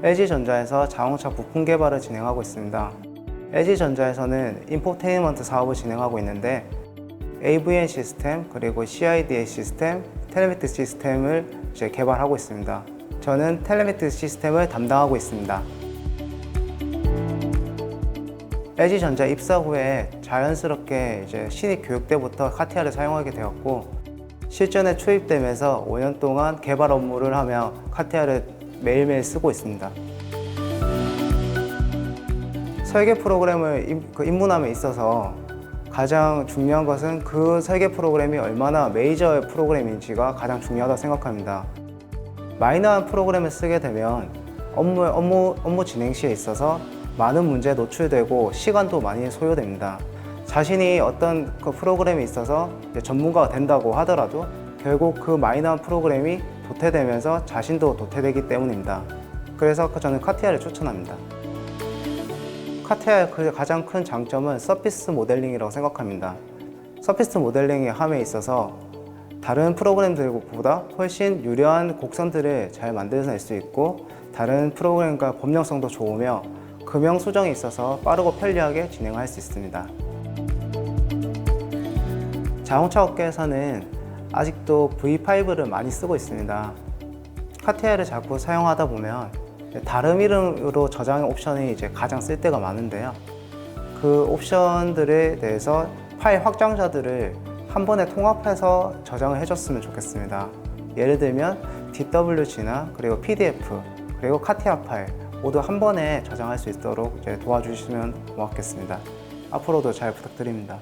LG전자에서 자동차 부품 개발을 진행하고 있습니다. LG전자에서는 인포테인먼트 사업을 진행하고 있는데 AVN 시스템 그리고 CIDA 시스템, 텔레메트 시스템을 이제 개발하고 있습니다. 저는 텔레메트 시스템을 담당하고 있습니다. LG전자 입사 후에 자연스럽게 이제 신입 교육 때부터 카티아를 사용하게 되었고 실전에 투입되면서 5년 동안 개발 업무를 하며 카티아를 매일매일 쓰고 있습니다. 설계 프로그램을 입- 그 입문함에 있어서 가장 중요한 것은 그 설계 프로그램이 얼마나 메이저 프로그램인지가 가장 중요하다고 생각합니다. 마이너한 프로그램을 쓰게 되면 업무, 업무, 업무 진행 시에 있어서 많은 문제에 노출되고 시간도 많이 소요됩니다. 자신이 어떤 그 프로그램에 있어서 전문가가 된다고 하더라도 결국 그 마이너한 프로그램이 도태되면서 자신도 도태되기 때문입니다. 그래서 저는 카티아를 추천합니다. 카티아의 그 가장 큰 장점은 서피스 모델링이라고 생각합니다. 서피스 모델링의 함에 있어서 다른 프로그램들보다 훨씬 유려한 곡선들을 잘 만들어낼 수 있고 다른 프로그램과 범용성도 좋으며 금형 수정에 있어서 빠르고 편리하게 진행할 수 있습니다. 자동차 업계에서는 아직도 V5를 많이 쓰고 있습니다. 카티아를 자꾸 사용하다 보면 다른 이름으로 저장의 옵션이 이제 가장 쓸 때가 많은데요. 그 옵션들에 대해서 파일 확장자들을 한 번에 통합해서 저장을 해줬으면 좋겠습니다. 예를 들면 DWG나 그리고 PDF 그리고 카티아 파일 모두 한 번에 저장할 수 있도록 도와주시면 고맙겠습니다. 앞으로도 잘 부탁드립니다.